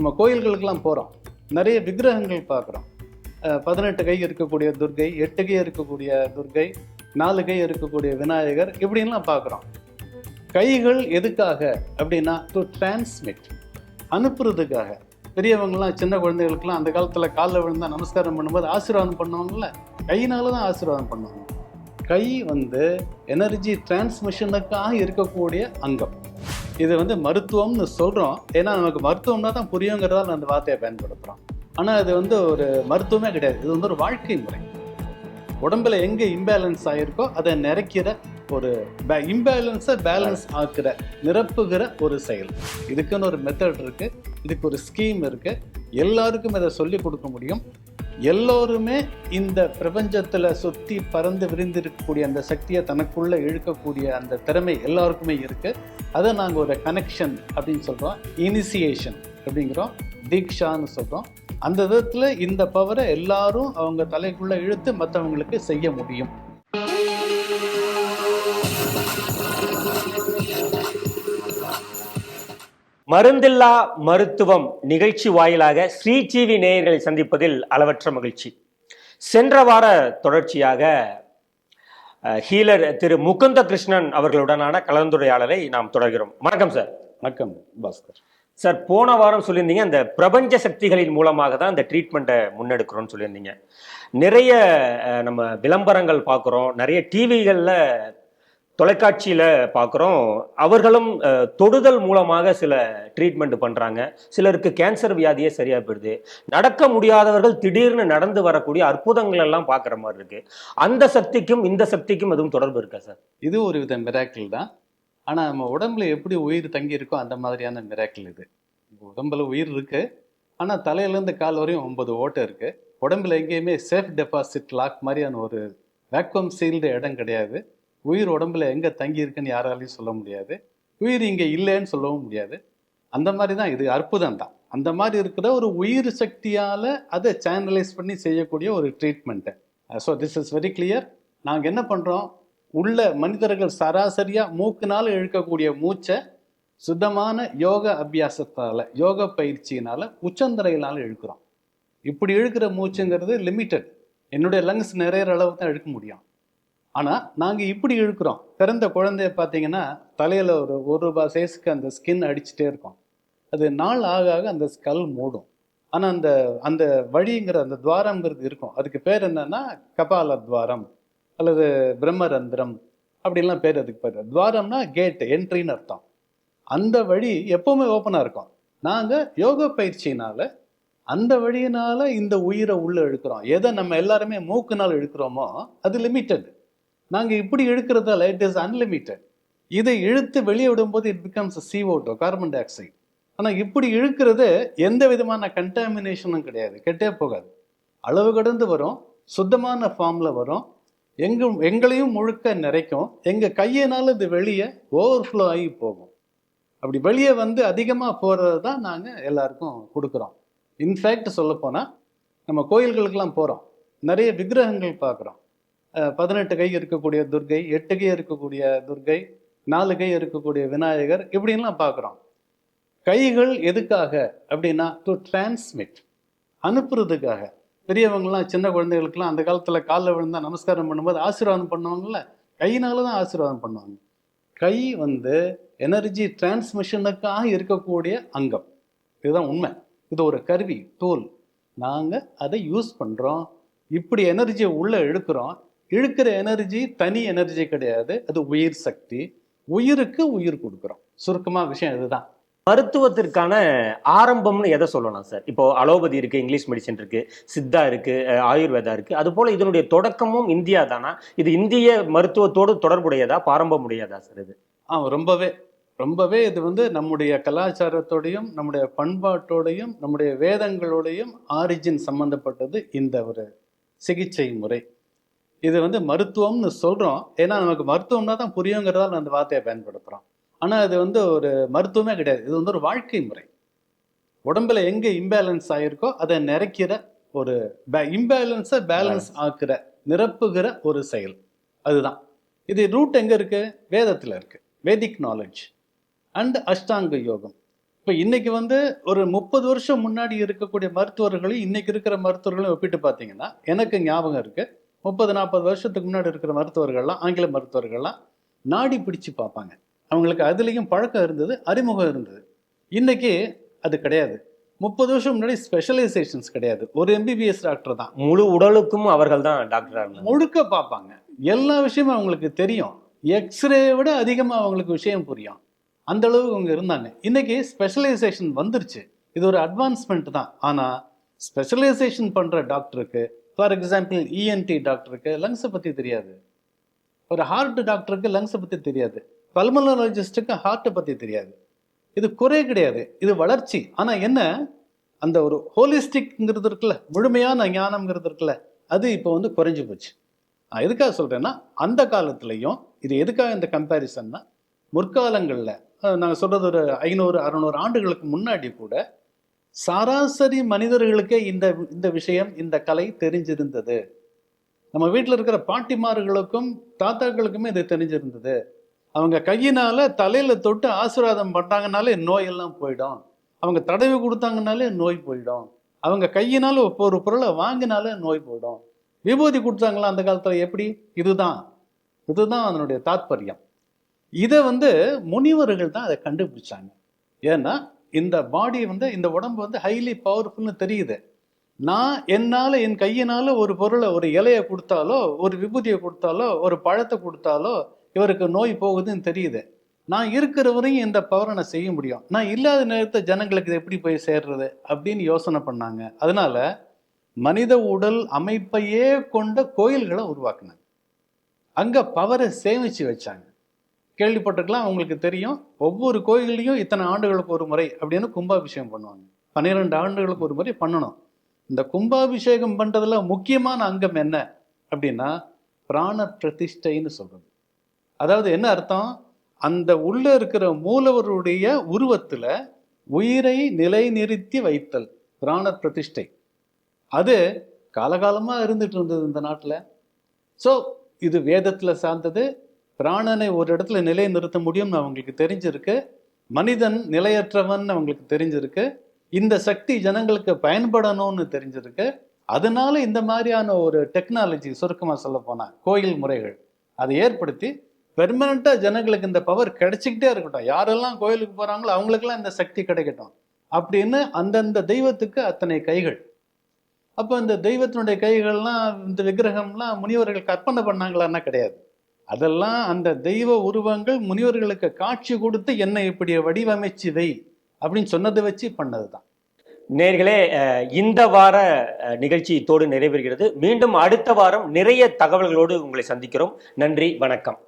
நம்ம கோயில்களுக்கெல்லாம் போகிறோம் நிறைய விக்கிரகங்கள் பார்க்குறோம். பதினெட்டு கை இருக்கக்கூடிய துர்கை எட்டு கை இருக்கக்கூடிய துர்கை நாலு கை இருக்கக்கூடிய விநாயகர் இப்படின்லாம் பார்க்குறோம். கைகள் எதுக்காக அப்படின்னா டு டிரான்ஸ்மிட் அனுப்புறதுக்காக. பெரியவங்கலாம் சின்ன குழந்தைகளுக்குலாம் அந்த காலத்தில் காலில் விழுந்தா நமஸ்காரம் பண்ணும்போது ஆசீர்வாதம் பண்ணுவாங்கல்ல? கையினால தான் ஆசீர்வாதம் பண்ணுவாங்க. கை வந்து எனர்ஜி டிரான்ஸ்மிஷனுக்காக இருக்கக்கூடிய அங்கம். இது வந்து மருத்துவம்னு சொல்கிறோம் ஏன்னா நமக்கு மருத்துவம்னா தான் புரியுங்கிறதால அந்த வார்த்தையை பயன்படுத்துகிறோம் ஆனால் இது வந்து ஒரு மருத்துவமே கிடையாது. இது வந்து ஒரு வாழ்க்கை முறை. உடம்புல எங்கே இம்பேலன்ஸ் ஆகிருக்கோ அதை நிறைக்கிற ஒரு பே இம்பேலன்ஸை பேலன்ஸ் ஆக்குற நிரப்புகிற ஒரு செயல். இதுக்குன்னு ஒரு மெத்தட் இருக்கு. இதுக்கு ஒரு ஸ்கீம் இருக்கு. எல்லாருக்கும் இதை சொல்லி கொடுக்க முடியும். எல்லோருமே இந்த பிரபஞ்சத்தில் சுற்றி பறந்து விரிந்திருக்கக்கூடிய அந்த சக்தியை தனக்குள்ளே இழுக்கக்கூடிய அந்த திறமை எல்லாருக்குமே இருக்குது அதை நாங்கள் ஒரு கனெக்ஷன் அப்படின்னு சொல்கிறோம் இனிசியேஷன் அப்படிங்கிறோம். தீக்ஷான்னு சொல்கிறோம் அந்த விதத்தில் இந்த பவரை எல்லாரும் அவங்க தலைக்குள்ளே இழுத்து மற்றவங்களுக்கு செய்ய முடியும். மருந்தில்லா மருத்துவம் நிகழ்ச்சி வாயிலாக ஸ்ரீஜீவி நேயர்களை சந்திப்பதில் அளவற்ற மகிழ்ச்சி. சென்ற வார தொடர்ச்சியாக ஹீலர் திரு முகுந்த கிருஷ்ணன் அவர்களுடனான கலந்துரையாடலை நாம் தொடர்கிறோம். வணக்கம் சார். வணக்கம் பாஸ்கர். சார் போன வாரம் சொல்லியிருந்தீங்க அந்த பிரபஞ்ச சக்திகளின் மூலமாக தான் இந்த ட்ரீட்மெண்ட்டை முன்னெடுக்கிறோம்னு சொல்லியிருந்தீங்க. நிறைய நம்ம விளம்பரங்கள் பார்க்குறோம். நிறைய டிவிகளில் தொலைக்காட்சியில் பார்க்குறோம் அவர்களும் தொடுதல் மூலமாக சில ட்ரீட்மெண்ட் பண்ணுறாங்க சிலருக்கு கேன்சர் வியாதியே சரியாக போயிடுது. நடக்க முடியாதவர்கள் திடீர்னு நடந்து வரக்கூடிய அற்புதங்கள் எல்லாம் பார்க்குற மாதிரி இருக்குது அந்த சக்திக்கும் இந்த சக்திக்கும் எதுவும் தொடர்பு இருக்கா சார்? இது ஒரு வித மிராக்கிள் தான். ஆனால் நம்ம உடம்புல எப்படி உயிர் தங்கி இருக்கோ அந்த மாதிரியான மிராக்கிள் இது. உடம்புல உயிர் இருக்குது ஆனால் தலையிலேருந்து கால் வரையும் ஒன்பது ஓட்டை இருக்குது உடம்புல எங்கேயுமே சேஃப் டெபாசிட் லாக் மாதிரியான ஒரு வேக்வம் சீல்டு இடம் கிடையாது. உயிர் உடம்புல எங்கே தங்கி இருக்குன்னு யாராலையும் சொல்ல முடியாது. உயிர் இங்கே இல்லைன்னு சொல்லவும் முடியாது. அந்த மாதிரி தான் இது அற்புதம் தான். அந்த மாதிரி இருக்கிற ஒரு உயிர் சக்தியால் அதை சேனலைஸ் பண்ணி செய்யக்கூடிய ஒரு treatment so this is very clear நாங்கள் என்ன பண்ணுறோம் உள்ள மனிதர்கள் சராசரியாக மூக்குனால் இழுக்கக்கூடிய மூச்சை சுத்தமான யோக அபியாசத்தால் யோக பயிற்சியினால் உச்சந்தரையினால் இழுக்கிறோம். இப்படி இழுக்கிற மூச்சுங்கிறது லிமிட்டட் என்னுடைய லங்ஸ் நிறையிற அளவு தான் இழுக்க முடியும். ஆனால் நாங்கள் இப்படி இழுக்கிறோம். பிறந்த குழந்தைய பார்த்தீங்கன்னா தலையில் ஒரு ஒரு ரூபாய் சைஸ்க்கு அந்த ஸ்கின் அடிச்சுட்டே இருக்கும். அது நாள் ஆக ஆக அந்த ஸ்கல் மூடும். ஆனால் அந்த அந்த வழிங்கிற அந்த துவாரங்கிறது இருக்கும். அதுக்கு பேர் என்னன்னா கபால துவாரம் அல்லது பிரம்மரந்திரம் அப்படிலாம் பேர் அதுக்கு பேர் துவாரம்னா கேட்டு என்ட்ரின்னு அர்த்தம். அந்த வழி எப்பவுமே ஓப்பனாக இருக்கும். நாங்கள் யோக பயிற்சியினால அந்த வழியினால இந்த உயிரை உள்ளே இழுக்கிறோம். எதை நம்ம எல்லாருமே மூக்குனால் இழுக்கிறோமோ அது லிமிட்டடு நாங்கள் இப்படி இழுக்கிறதால இட் இஸ் அன்லிமிட்டெட். இதை இழுத்து வெளியே விடும்போது it becomes CO2 carbon dioxide ஆனால் இப்படி இழுக்கிறது எந்த விதமான கண்டாமினேஷனும் கிடையாது. கெட்டே போகாது. அளவு கடந்து வரும் சுத்தமான ஃபார்மில் வரும். எங்கும் எங்களையும் முழுக்க நிறைக்கும். எங்கள் கையினால் இது வெளியே ஓவர்ஃப்ளோ ஆகி போகும். அப்படி வெளியே வந்து அதிகமாக போகிறது தான் நாங்கள் எல்லாருக்கும் கொடுக்குறோம். இன்ஃபேக்ட் சொல்லப்போனால் நம்ம கோயில்களுக்கெல்லாம் போகிறோம் நிறைய விக்கிரகங்கள் பார்க்குறோம். பதினெட்டு கை இருக்கக்கூடிய துர்கை எட்டு கை இருக்கக்கூடிய துர்கை நாலு கை இருக்கக்கூடிய விநாயகர் இப்படின்லாம் பார்க்குறோம். கைகள் எதுக்காக அப்படின்னா டு டிரான்ஸ்மிட் அனுப்புறதுக்காக. பெரியவங்கலாம் சின்ன குழந்தைகளுக்குலாம் அந்த காலத்தில் காலில் விழுந்தா நமஸ்காரம் பண்ணும்போது ஆசீர்வாதம் பண்ணுவாங்கல்ல? கையினால தான் ஆசீர்வாதம் பண்ணுவாங்க. கை வந்து எனர்ஜி டிரான்ஸ்மிஷனுக்காக இருக்கக்கூடிய அங்கம். இதுதான் உண்மை. இது ஒரு கருவி டூல் நாங்கள் அதை யூஸ் பண்ணுறோம் இப்படி எனர்ஜியை உள்ளே இழுக்கிறோம். இழுக்கிற எனர்ஜி தனி எனர்ஜி கிடையாது. அது உயிர் சக்தி. உயிருக்கு உயிர் கொடுக்குறோம். சுருக்கமாக விஷயம் இதுதான். மருத்துவத்திற்கான ஆரம்பம்னு எதை சொல்லலாம் சார்? இப்போ அலோபதி இருக்கு இங்கிலீஷ் மெடிசன் இருக்கு சித்தா இருக்கு ஆயுர்வேதா இருக்கு. அது போல இதனுடைய தொடக்கமும் இந்தியா தானா? இது இந்திய மருத்துவத்தோடு தொடர்புடையதா பாரம்பரியமுடையதா சார் இது? ஆ ரொம்பவே ரொம்பவே இது வந்து நம்முடைய கலாச்சாரத்தோடையும் நம்முடைய பண்பாட்டோடையும் நம்முடைய வேதங்களோடையும் ஆரிஜின் சம்பந்தப்பட்டது இந்த ஒரு சிகிச்சை முறை. இது வந்து மருத்துவம்னு சொல்கிறோம் ஏன்னா நமக்கு மருத்துவம்னா தான் புரியுங்கிறதால அந்த வார்த்தையை பயன்படுத்துகிறோம் ஆனால் இது வந்து ஒரு மருத்துவமே கிடையாது. இது வந்து ஒரு வாழ்க்கை முறை. உடம்புல எங்கே இம்பேலன்ஸ் ஆகிருக்கோ அதை நிறைக்கிற ஒரு இம்பேலன்ஸை பேலன்ஸ் ஆக்குற நிரப்புகிற ஒரு செயல். அதுதான். இது ரூட் எங்கே இருக்கு? வேதத்தில் இருக்கு. வேதிக் நாலேஜ் அண்ட் அஷ்டாங்க யோகம். இப்போ இன்னைக்கு வந்து ஒரு முப்பது வருஷம் முன்னாடி இருக்கக்கூடிய மருத்துவர்களையும் இன்னைக்கு இருக்கிற மருத்துவர்களையும் ஒப்பிட்டு பார்த்தீங்கன்னா எனக்கு ஞாபகம் இருக்கு. முப்பது நாற்பது வருஷத்துக்கு முன்னாடி இருக்கிற மருத்துவர்கள்லாம் ஆங்கில மருத்துவர்கள்லாம் நாடி பிடிச்சு பார்ப்பாங்க. அவங்களுக்கு அதுலேயும் பழக்கம் இருந்தது அறிமுகம் இருந்தது. இன்னைக்கு அது கிடையாது. முப்பது வருஷம் முன்னாடி ஸ்பெஷலைசேஷன்ஸ் கிடையாது. ஒரு எம்பிபிஎஸ் டாக்டர் தான். முழு உடலுக்கும் அவர்கள் தான் டாக்டரா இருந்தாங்க. முழுக்க பார்ப்பாங்க. எல்லா விஷயமும் அவங்களுக்கு தெரியும். எக்ஸ்ரே விட அதிகமாக அவங்களுக்கு விஷயம் புரியும். அந்த அளவுக்கு அவங்க இருந்தாங்க. இன்னைக்கு ஸ்பெஷலைசேஷன் வந்துருச்சு. இது ஒரு அட்வான்ஸ்மெண்ட் தான். ஆனால் ஸ்பெஷலைசேஷன் பண்ணுற டாக்டருக்கு ஃபார் எக்ஸாம்பிள் இஎன்டி டாக்டருக்கு லங்ஸை பற்றி தெரியாது. ஒரு ஹார்ட் டாக்டருக்கு லங்ஸை பற்றி தெரியாது. பல்மனாலஜிஸ்ட்டுக்கு ஹார்ட்டை பற்றி தெரியாது. இது குறை கிடையாது. இது வளர்ச்சி. ஆனால் என்ன? அந்த ஒரு ஹோலிஸ்டிக்ங்கிறது இருக்குல்ல முழுமையான ஞானம்ங்கிறது இருக்குல்ல அது இப்போ வந்து குறைஞ்சி போச்சு. நான் எதுக்காக சொல்கிறேன்னா அந்த காலத்துலேயும் இது எதுக்காக இந்த கம்பேரிசன்னா முற்காலங்களில் நாங்கள் சொல்கிறது ஒரு ஐநூறு அறநூறு ஆண்டுகளுக்கு முன்னாடி கூட சராசரி மனிதர்களுக்கே இந்த இந்த விஷயம் இந்த கலை தெரிஞ்சிருந்தது. நம்ம வீட்டில் இருக்கிற பாட்டிமார்களுக்கும் தாத்தாக்களுக்குமே இது தெரிஞ்சிருந்தது. அவங்க கையினால தலையில தொட்டு ஆசீர்வாதம் பண்ணாங்கனாலே நோயெல்லாம் போயிடும். அவங்க தடவி கொடுத்தாங்கனாலே நோய் போயிடும். அவங்க கையினால ஒரு பொருளை வாங்கினாலே நோய் போயிடும். விபூதி கொடுத்தாங்களா அந்த காலத்தில் எப்படி? இதுதான். இதுதான் அதனுடைய தாத்பரியம். இதை வந்து முனிவர்கள் தான் அதை கண்டுபிடிச்சாங்க. ஏன்னா இந்த பாடி வந்து இந்த உடம்பு வந்து ஹைலி பவர்ஃபுல்னு தெரியுது. நான் என்னால் என் கையினால் ஒரு பொருளை ஒரு இலையை கொடுத்தாலோ ஒரு விபூதியை கொடுத்தாலோ ஒரு பழத்தை கொடுத்தாலோ இவருக்கு நோய் போகுதுன்னு தெரியுது. நான் இருக்கிற வரையும் இந்த பவரை நான் செய்ய முடியும். நான் இல்லாத நேரத்தை ஜனங்களுக்கு இது எப்படி போய் சேர்றது அப்படின்னு யோசனை பண்ணாங்க. அதனால மனித உடல் அமைப்பையே கொண்ட கோயில்களை உருவாக்குனாங்க. அங்கே பவரை சேமித்து வச்சாங்க. கேள்விப்பட்டிருக்கலாம் அவங்களுக்கு தெரியும். ஒவ்வொரு கோயில்லையும் இத்தனை ஆண்டுகளுக்கு ஒரு முறை அப்படின்னு கும்பாபிஷேகம் பண்ணுவாங்க. பன்னிரெண்டு ஆண்டுகளுக்கு ஒரு முறை பண்ணணும். இந்த கும்பாபிஷேகம் பண்ணுறதுல முக்கியமான அங்கம் என்ன அப்படின்னா பிராண பிரதிஷ்டைன்னு சொல்கிறது அதாவது என்ன அர்த்தம்? அந்த உள்ளே இருக்கிற மூலவருடைய உருவத்தில் உயிரை நிலைநிறுத்தி வைத்தல் பிராண பிரதிஷ்டை அது காலகாலமாக இருந்துட்டு இருந்தது இந்த நாட்டில். ஸோ இது வேதத்தில் சார்ந்தது பிராணனை ஒரு இடத்துல நிலை நிறுத்த முடியும்னு அவங்களுக்கு தெரிஞ்சிருக்கு. மனிதன் நிலையற்றவன் அவங்களுக்கு தெரிஞ்சிருக்கு. இந்த சக்தி ஜனங்களுக்கு பயன்படணும்னு தெரிஞ்சிருக்கு. அதனால இந்த மாதிரியான ஒரு டெக்னாலஜி சுருக்கமாக சொல்ல போனால் கோயில் முறைகள். அதை ஏற்படுத்தி பெர்மனண்டா ஜனங்களுக்கு இந்த பவர் கிடைச்சிக்கிட்டே இருக்கட்டும். யாரெல்லாம் கோயிலுக்கு போகிறாங்களோ அவங்களுக்கெல்லாம் இந்த சக்தி கிடைக்கட்டும். அப்படின்னு அந்தந்த தெய்வத்துக்கு அத்தனை கைகள். அப்போ இந்த தெய்வத்தினுடைய கைகள்லாம் இந்த விக்கிரகம்லாம் முனிவர்கள் கற்பனை பண்ணாங்களான்னா கிடையாது. அதெல்லாம் அந்த தெய்வ உருவங்கள் முனிவர்களுக்கு காட்சி கொடுத்து என்னை இப்படி வடிவமைச்சு வை அப்படின்னு சொன்னதை வச்சு பண்ணது தான் நேர்களே இந்த வார நிகழ்ச்சி இத்தோடு நிறைவேறுகிறது மீண்டும் அடுத்த வாரம் நிறைய தகவல்களோடு உங்களை சந்திக்கிறோம். நன்றி வணக்கம்.